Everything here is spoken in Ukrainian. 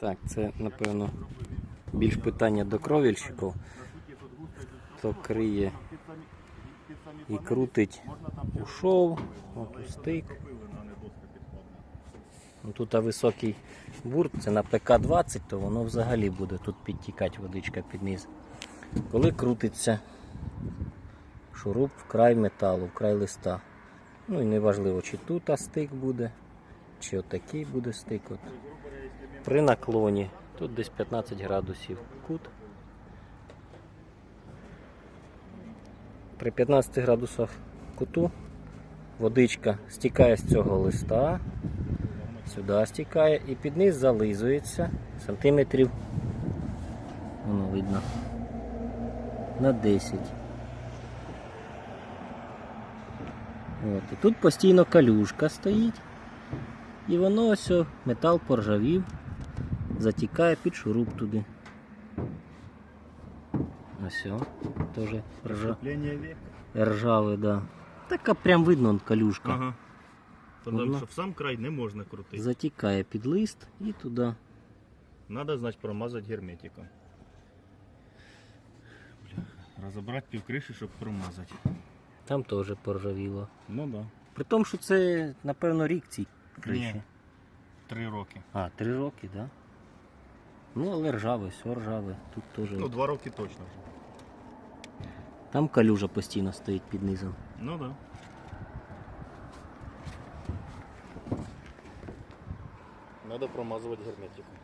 Так, це напевно більш питання до кровільщиків. Хто криє і крутить у шов, от у стик. Ну, Тут високий бурт, це на ПК-20, то воно взагалі буде тут підтікати водичка під низ. Коли крутиться шуруп в край металу, в край листа. Ну і неважливо, чи тут стик буде, чи отакий буде стик. От. При наклоні тут десь 15 градусів кут. При 15 градусах куту водичка стікає з цього листа, сюди стікає і під низ зализується сантиметрів, воно видно, на 10. От, і тут постійно калюшка стоїть, і воно ось метал поржавів, затікає під шуруп туди. Ось о, теж ржа, ржавий, да. Така прям видно калюшка. Ага. Вона- що в сам край не можна крутити. Затікає під лист і туди. Надо, значить, промазати герметиком. Розібрати півкриші, щоб промазати. Там теж поржавіло. Ну да. При тому, що це, напевно, рік цій криші. Ні. Три роки. А, три роки, так? Да? Ну, але ржаве, все ржаве. Тут теж. Ну, два роки точно вже. Там калюжа постійно стоїть під низом. Ну да. Надо промазувати герметиком.